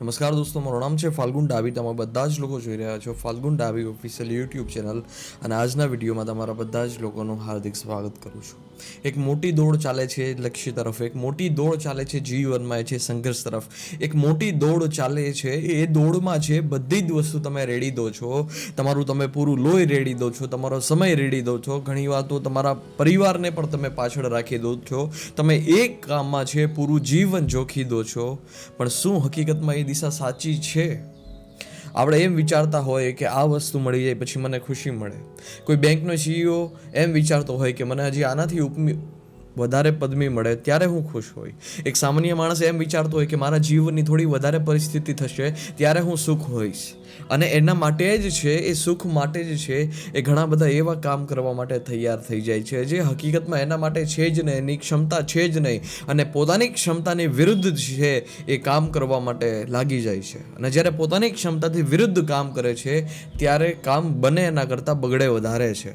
નમસ્કાર દોસ્તો, મારું નામ છે ફાલ્ગુન ડાબી તમે બધા જ લોકો જોઈ રહ્યા છો ફાલ્ગુન ડાબી ઓફિશિયલ યુટ્યુબ ચેનલ અને આજના વિડીયોમાં તમારા બધા જ લોકોનું હાર્દિક સ્વાગત કરું છું. એક મોટી દોડ ચાલે છે લક્ષ્ય તરફ, એક મોટી દોડ ચાલે છે જીવનમાં, એ છે સંઘર્ષ તરફ. એક મોટી દોડ ચાલે છે, એ દોડમાં છે બધી જ વસ્તુ તમે રેડી દો છો. તમારું તમે પૂરું લોહી રેડી દો છો, તમારો સમય રેડી દો છો. ઘણી વાર તો તમારા પરિવારને પણ તમે પાછળ રાખી દો છો. તમે એક કામમાં છે પૂરું જીવન જોખી દો છો. પણ શું હકીકતમાં એ દિશા સાચી છે? આપણે એમ વિચારતા હોય કે આ વસ્તુ મળી જાય પછી મને ખુશી મળે. કોઈ બેંકનો સીઈઓ એમ વિચારતો હોય કે મને હજી આનાથી વધારે પદવી મળે ત્યારે હું ખુશ હોય. એક સામાન્ય માણસ એમ વિચારતો હોય કે મારા જીવનની થોડી વધારે પરિસ્થિતિ થશે ત્યારે હું સુખ હોઈશ. અને એના માટે જ છે, એ સુખ માટે જ છે, એ ઘણા બધા એવા કામ કરવા માટે તૈયાર થઈ જાય છે, જે હકીકતમાં એના માટે છે જ નહીં, એની ક્ષમતા છે જ નહીં અને પોતાની ક્ષમતાની વિરુદ્ધ છે એ કામ કરવા માટે લાગી જાય છે. અને જ્યારે પોતાની ક્ષમતાથી વિરુદ્ધ કામ કરે છે, ત્યારે કામ બને એના કરતાં બગડે વધારે છે.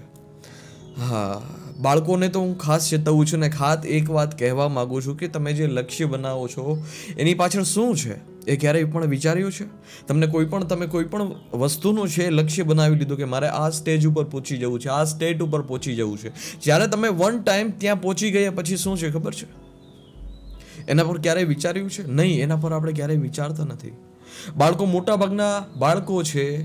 હા. બાળકોને તો હું ખાસ ચેતવું છું ને ખાસ એક વાત કહેવા માગું છું કે તમે જે લક્ષ્ય બનાવો છો, એની પાછળ શું છે? એ ક્યારેય પણ વિચાર્યું છે? તમને કોઈ પણ, તમે કોઈ પણ વસ્તુનું છે લક્ષ્ય બનાવી લીધું કે મારે આ સ્ટેજ ઉપર પહોંચી જવું છે, આ સ્ટેટ ઉપર પહોંચી જવું છે, જ્યારે તમે વન ટાઈમ ત્યાં પહોંચી ગયા, પછી શું છે ખબર છે? એના પર ક્યારેય વિચાર્યું છે? નહીં, એના પર આપણે ક્યારેય વિચારતા નથી. બાળકો મોટાભાગના બાળકો છે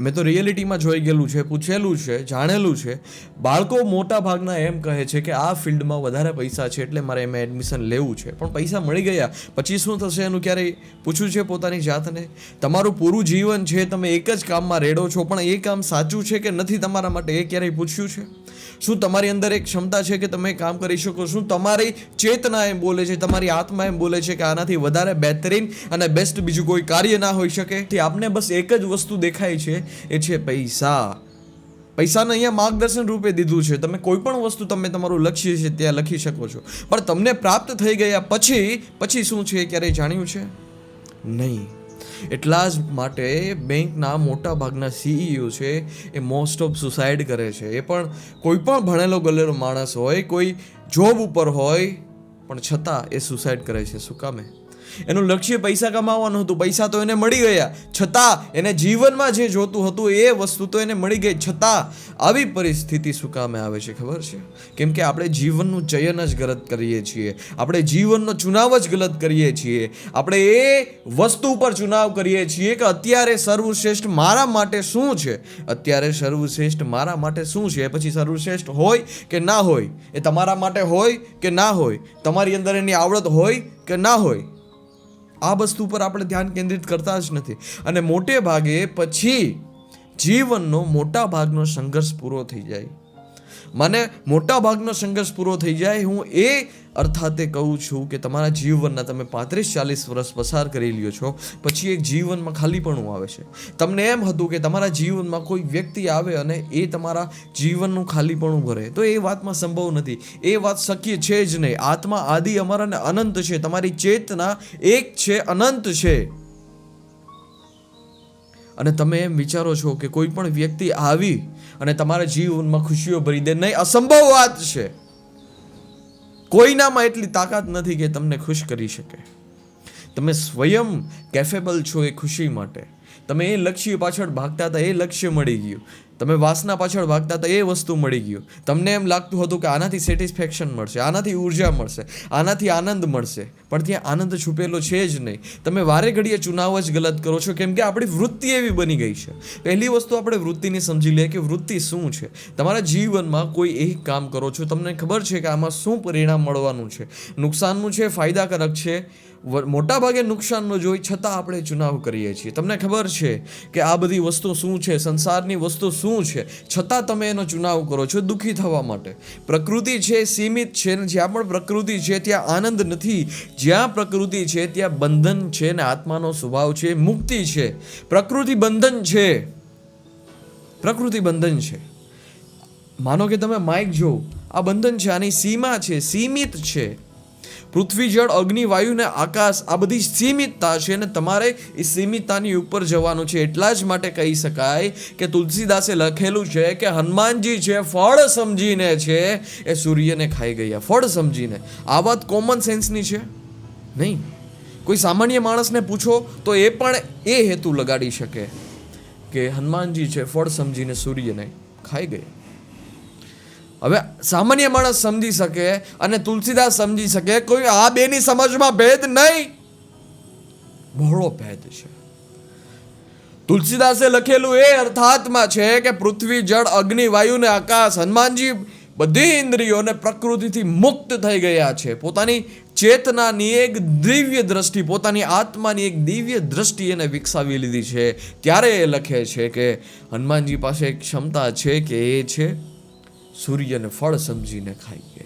મેં તો રિયલિટીમાં જોઈ ગયેલું છે, પૂછેલું છે, જાણેલું છે. બાળકો મોટા ભાગના એમ કહે છે કે આ ફિલ્ડમાં વધારે પૈસા છે એટલે મારે એમાં એડમિશન લેવું છે. પણ પૈસા મળી ગયા. પછી શું થશે એનું ક્યારેય પૂછ્યું છે પોતાની જાતને? તમારું પૂરું જીવન છે, તમે એક જ કામમાં રેડો છો, પણ એ કામ સાચું છે કે નથી તમારા માટે એ ક્યારેય પૂછ્યું છે? શું તમારી અંદર એક ક્ષમતા છે કે તમે કામ કરી શકો? શું તમારી ચેતના એમ બોલે છે, તમારી આત્મા એમ બોલે છે કે આનાથી વધારે બહેતરીન અને બેસ્ટ બીજું કોઈ કાર્ય ના હોઈ શકે? આપને બસ એક જ વસ્તુ દેખાય છે એ છે પૈસા. પૈસાને અહીંયા માર્ગદર્શન રૂપે દીધું છે. તમે કોઈ પણ વસ્તુ તમે તમારું લક્ષ્ય છે ત્યાં લખી શકો છો. પણ તમને પ્રાપ્ત થઈ ગયા પછી પછી શું છે ક્યારેય જાણ્યું છે? નહીં. એટલા જ માટે બેંકના મોટા ભાગના સીઈઓ છે એ મોસ્ટ ઓફ સુસાઇડ કરે છે. એ પણ કોઈ પણ ભણેલો ગલેલો માણસ હોય, કોઈ જોબ ઉપર હોય, પણ છતાં એ સુસાઇડ કરે છે. શું કામે એનું લક્ષ્ય પૈસા કમાવાનું હતું. પૈસા તો એને મળી ગયા. છતાં એને જીવનમાં જે જોતું હતું એ વસ્તુ તો એને મળી ગઈ. છતાં આવી પરિસ્થિતિ શું કામે આવે છે ખબર છે? કેમ કે આપણે જીવનનું ચયન જ ગલત કરીએ છીએ. આપણે જીવનનો ચુનાવ જ ગલત કરીએ છીએ. આપણે એ વસ્તુ પર ચુનાવ કરીએ છીએ કે અત્યારે સર્વશ્રેષ્ઠ મારા માટે શું છે? અત્યારે સર્વશ્રેષ્ઠ મારા માટે શું છે? પછી સર્વશ્રેષ્ઠ હોય કે ના હોય? એ તમારા માટે હોય કે ના હોય? તમારી અંદર એની આવડત હોય કે ના હોય? આ વસ્તુ પર આપણે ધ્યાન કેન્દ્રિત કરતા જ નથી. અને મોટે ભાગે પછી જીવનનો મોટા ભાગનો સંઘર્ષ પૂરો થઈ જાય. મને મોટા ભાગનો સંઘર્ષ પૂરો થઈ જાય. હું એ અર્થાતે કહું છું કે તમારા જીવનના તમે પાંત્રીસ ચાલીસ વર્ષ પસાર કરી લ્યો છો, પછી એક જીવનમાં ખાલીપણું આવે છે. તમને એમ હતું કે તમારા જીવનમાં કોઈ વ્યક્તિ આવે અને એ તમારા જીવનનું ખાલીપણું ભરે. તો એ વાતમાં સંભવ નથી. એ વાત શક્ય છે જ નહીં. આત્મા આદિ, અમર અને અનંત છે. તમારી ચેતના એક છે, અનંત છે. અને તમે એમ વિચારો છો કે કોઈ પણ વ્યક્તિ આવી અને તમારા જીવનમાં ખુશીઓ ભરી દે, નહીં, અસંભવ વાત છે. કોઈનામાં એટલી તાકાત નથી કે તમને ખુશ કરી શકે. તમે સ્વયં કેફેબલ છો એ ખુશી માટે. તમે એ લક્ષ્ય પાછળ ભાગતા હતા, એ લક્ષ્ય મળી ગયું. તમે વાસના પાછળ ભાગતા હતા, એ વસ્તુ મળી ગયું. તમને એમ લાગતું હતું કે આનાથી સેટિસ્ફેક્શન મળશે, આનાથી ઊર્જા મળશે, આનાથી આનંદ મળશે. પણ ત્યાં આનંદ છુપેલો છે જ નહીં. તમે વારે ઘડીએ ચુનાવ જ ગલત કરો છો, કેમ કે આપણી વૃત્તિ એવી બની ગઈ છે. પહેલી વસ્તુ આપણે વૃત્તિને સમજી લઈએ કે વૃત્તિ શું છે. તમારા જીવનમાં કોઈ એક કામ કરો છો, તમને ખબર છે કે આમાં શું પરિણામ મળવાનું છે. નુકસાનનું છે, ફાયદાકારક છે. મોટા ભાગે નુકસાનનો જોઈ છતાં આપણે ચુનાવ કરીએ છીએ. તમને ખબર છે કે આ બધી વસ્તુ શું છે, સંસારની વસ્તુ શું છે, છતાં તમે એનો ચુનાવ કરો છો દુઃખી થવા માટે. પ્રકૃતિ છે, સીમિત છે ને જ્યાં પણ પ્રકૃતિ છે, ત્યાં આનંદ નથી જ્યાં પ્રકૃતિ છે, ત્યાં બંધન છે ને આત્માનો સ્વભાવ છે, મુક્તિ છે. પ્રકૃતિ બંધન છે. પ્રકૃતિ બંધન છે. માનો કે તમે માઇક જો આ બંધન છે, આની સીમા છે, સીમિત છે. પૃથ્વી, જળ, અગ્નિ, વાયુ ને આકાશ, આ બધી સીમિતતા છે અને તમારે એ સીમિતતાની ઉપર જવાનું છે. એટલા જ માટે કહી શકાય કે તુલસીદાસે લખેલું છે કે હનુમાનજી છે ફળ સમજીને છે, એ સૂર્યને ખાઈ ગયા. ફળ સમજીને. આ વાત કોમન સેન્સની છે? નહીં. કોઈ સામાન્ય માણસને પૂછો તો એ પણ એ હેતુ લગાડી શકે કે હનુમાનજી છે, ફળ સમજીને સૂર્યને ખાઈ ગયા હવે સામાન્ય માણસ સમજી શકે અને તુલસીદાસ સમજી શકે કોઈ આ બેની સમજમાં ભેદ નહીં. બહોળો ભેદ છે. તુલસીદાસે લખેલું એ અર્થાતમાં છે કે પૃથ્વી, જળ, અગ્નિ વાયુ ને આકાશ, હનુમાનજી બધી ઇન્દ્રિયોને પ્રકૃતિથી મુક્ત થઈ ગયા છે. પોતાની ચેતનાની એક દિવ્ય દ્રષ્ટિ, પોતાની આત્માની એક દિવ્ય દ્રષ્ટિ એને વિકસાવી લીધી છે. ત્યારે એ લખે છે કે, હનુમાનજી પાસે એક ક્ષમતા છે કે એ છે, સૂર્યને ફળ સમજીને ખાઈ ગઈ.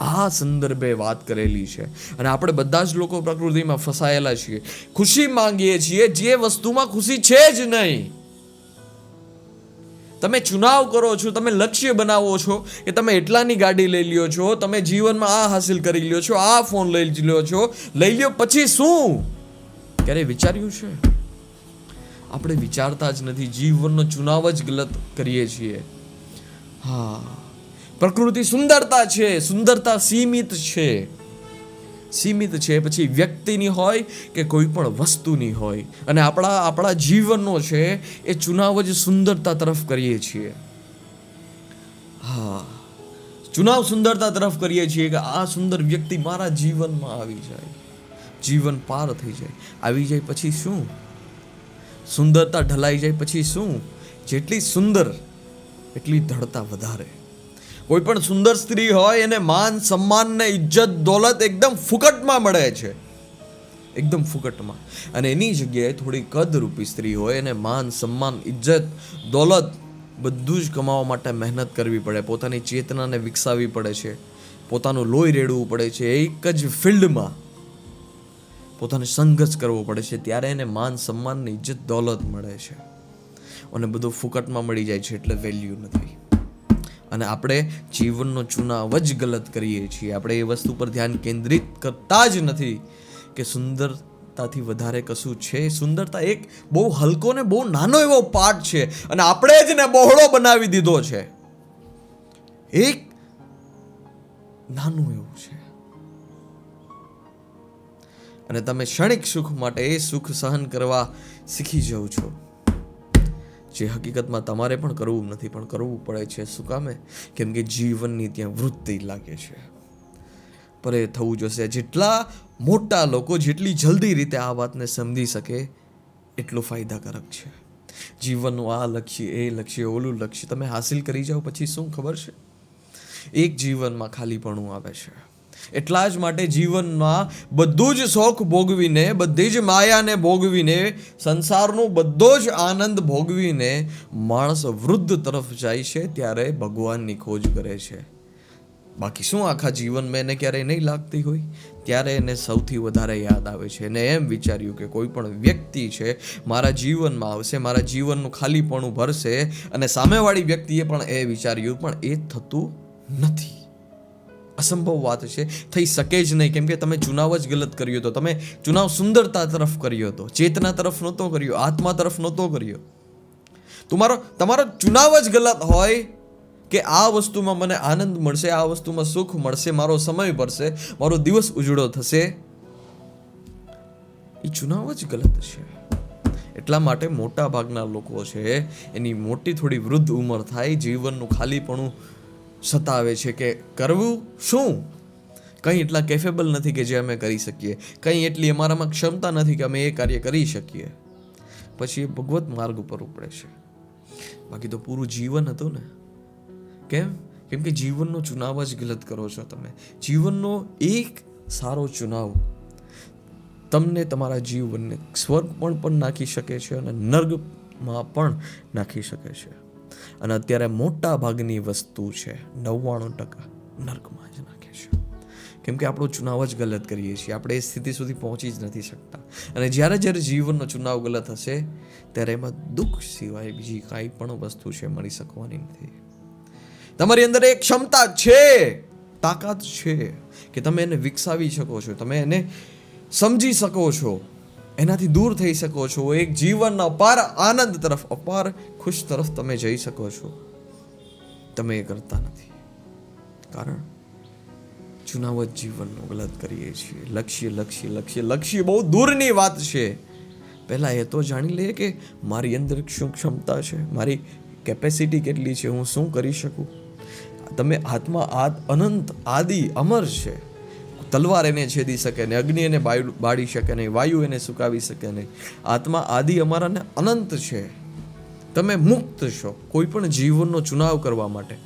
આ સંદર્ભે વાત કરેલી છે. અને આપણે બધા જ લોકો પ્રકૃતિમાં ફસાયેલા છીએ. ખુશી માંગીએ છીએ, જે વસ્તુમાં ખુશી છે જ નહીં. તમે ચુનાવ કરો છો, તમે લક્ષ્ય બનાવો છો, કે તમે એટલાની ગાડી લઈ લ્યો છો, તમે જીવનમાં આ હાસિલ કરી લ્યો છો, આ ફોન લઈ લ્યો છો, લઈ લ્યો, પછી શું? ક્યારે વિચાર્યું છે? આપણે વિચારતા જ નથી, જીવનનો ચુનાવ જ ગલત કરીએ છીએ. હા. પ્રકૃતિ સુંદરતા છે, સુંદરતા સીમિત છે. સીમિત છે. પછી વ્યક્તિની હોય કે કોઈ પણ વસ્તુની હોય. અને આપણા આપણા જીવનનો છે એ ચુનાવ જ સુંદરતા તરફ કરીએ છીએ. હા. ચુનાવ સુંદરતા તરફ કરીએ છીએ કે આ સુંદર વ્યક્તિ મારા જીવનમાં આવી જાય. જીવન પાર થઈ જાય. આવી જાય પછી શું? સુંદરતા ઢલાઈ જાય પછી શું? જેટલી સુંદર, એટલી ધડતા વધારે. કોઈ પણ સુંદર સ્ત્રી હોય, એને માન, સન્માન ને ઇજ્જત, દોલત એકદમ ફુકટમાં મળે છે. એકદમ ફુકટમાં. અને એની જગ્યાએ થોડી કદરૂપી સ્ત્રી હોય, એને માન, સન્માન, ઇજ્જત, દોલત બધું જ કમાવા માટે મહેનત કરવી પડે. પોતાની ચેતનાને વિકસાવવી પડે છે. પોતાનું લોહી રેડવું પડે છે. એક જ ફિલ્ડમાં પોતાને સંઘર્ષ કરવો પડે છે. ત્યારે એને માન સન્માનની ઇજ્જત, દોલત મળે છે. અને બધું ફુકટમાં મળી જાય છે એટલે વેલ્યુ નથી. અને આપણે જીવનનો ચુનાવ જ ગલત કરીએ છીએ. આપણે એ વસ્તુ પર ધ્યાન કેન્દ્રિત કરતા જ નથી કે સુંદરતાથી વધારે કશું છે. સુંદરતા એક બહુ હલકો ને બહુ નાનો એવો પાર્ટ છે અને આપણે જ ને બહોળો બનાવી દીધો છે. એક નાનું એવું છે. અને તમે ક્ષણિક સુખ માટે એ સુખ સહન કરવા શીખી જાઓ છો. જે હકીકતમાં તમારે પણ કરવું નથી, પણ કરવું પડે છે. શું કામે? કેમ કે જીવનની ત્યાં વૃત્તિ લાગે છે. પર એ થવું જોશે. જેટલા મોટા લોકો જેટલી જલ્દી રીતે આ વાતને સમજી શકે, એટલું ફાયદાકારક છે. જીવનનું આ લક્ષ્ય, એ લક્ષ્ય, ઓલું લક્ષ્ય તમે હાસિલ કરી જાઓ, પછી શું ખબર છે? એક જીવનમાં ખાલીપણું આવે છે. એટલા જ માટે જીવનમાં બધું જ શોખ ભોગવીને, બધી જ માયાને ભોગવીને, સંસારનો બધો જ આનંદ ભોગવીને માણસ વૃદ્ધ તરફ જાય છે ત્યારે ભગવાનની ખોજ કરે છે. બાકી શું આખા જીવનમાં એને ક્યારેય નહીં લાગતી હોય? ત્યારે એને સૌથી વધારે યાદ આવે છે. એને એમ વિચાર્યું કે કોઈ પણ વ્યક્તિ છે, મારા જીવનમાં આવશે, મારા જીવનનું ખાલીપણું ભરશે અને સામેવાળી વ્યક્તિએ પણ એ વિચાર્યું, પણ એ થતું નથી. અસંભવ વાત છે, થઈ શકે જ નહીં. કેમ કે તમે ચુનાવ જ ગલત કર્યો હતો તમે ચુનાવ સુંદરતા તરફ કર્યો હતો ચેતના તરફ નહોતો કર્યો, આત્મા તરફ નહોતો કર્યો. તમારો તમારો ચુનાવ જ ગલત હોય કે આ વસ્તુમાં મને આનંદ મળશે, આ વસ્તુમાં સુખ મળશે, મારો સમય ભરશે મારો દિવસ ઉજળો થશે. એ ચુનાવ જ ગલત છે. એટલા માટે મોટા ભાગના લોકો છે, એની મોટી થોડી વૃદ્ધ ઉંમર થાય, જીવનનું ખાલીપણું સતાવે છે કે કરવું શું? કંઈ એટલા કેફેબલ નથી કે જે અમે કરી શકીએ. કંઈ એટલી અમારામાં ક્ષમતા નથી કે અમે એ કાર્ય કરી શકીએ. પછી એ ભગવત માર્ગ ઉપર ઉપડે છે. બાકી તો પૂરું જીવન હતું ને? કેમ? કેમ કે જીવનનો ચુનાવ જ ગલત કરો છો તમે. જીવનનો એક સારો ચુનાવ તમને તમારા જીવનને સ્વર્ગ પણ નાખી શકે છે અને નર્ગમાં પણ નાખી શકે છે. અને અત્યારે મોટા ભાગની વસ્તુ છે, નવ્વાણું ટકા નર્કમાં જ નાખે છે. કેમ કે આપણો ચુનાવ જ ગલત કરીએ છીએ. આપણે એ સ્થિતિ સુધી પહોંચી જ નથી શકતા. અને જ્યારે જ્યારે જીવનનો ચુનાવ ગલત હશે, ત્યારે એમાં દુઃખ સિવાય બીજી કાંઈ પણ વસ્તુ છે મળી શકવાની નથી. તમારી અંદર એક ક્ષમતા છે, તાકાત છે કે તમે એને વિકસાવી શકો છો, તમે એને સમજી શકો છો. એનાથી દૂર થઈ શકો છો, એક જીવનના અપાર આનંદ તરફ, અપાર ખુશ તરફ તમે જઈ શકો છો. તમે એ કરતા નથી. કારણ ચુનાવ જીવનનો ગલત કરીએ છીએ. લક્ષ્ય લક્ષ્ય લક્ષ્ય લક્ષ્ય બહુ દૂરની વાત છે. પહેલાં એ તો જાણી લઈએ કે મારી અંદર શું ક્ષમતા છે, મારી કેપેસિટી કેટલી છે, હું શું કરી શકું? તમે આત્મા આદ અનંત આદિ અમર છે. તલવાર એને છેદી શકે નહીં, અગ્નિ એને બાળી શકે નહીં, વાયુ એને સુકાવી શકે નહીં. આત્મા આદિ અમારાને અનંત છે. તમે મુક્ત છો કોઈ પણ જીવનનો ચુનાવ કરવા માટે.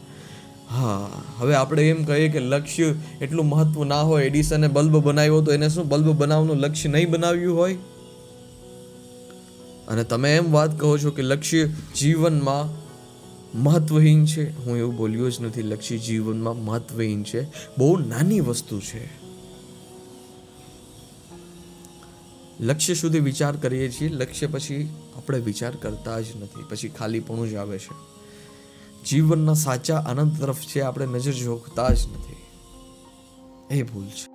હા, હવે આપણે એમ કહીએ કે લક્ષ્ય એટલું મહત્વ ના હોય એડિસને બલ્બ બનાવ્યો તો એને શું બલ્બ બનાવવાનું લક્ષ્ય નહીં બનાવ્યું હોય? અને તમે એમ વાત કહો છો કે લક્ષ્ય જીવનમાં મહત્વહીન છે. હું એવું બોલ્યો જ નથી, લક્ષ્ય જીવનમાં મહત્વહીન છે. બહુ નાની વસ્તુ છે. લક્ષ્ય સુધી વિચાર કરીએ છીએ, લક્ષ્ય પછી આપણે વિચાર કરતા જ નથી. પછી ખાલીપણું જ આવે છે. જીવનના સાચા આનંદ તરફ છે, આપણે નજર જોખતા જ નથી. એ ભૂલ છે.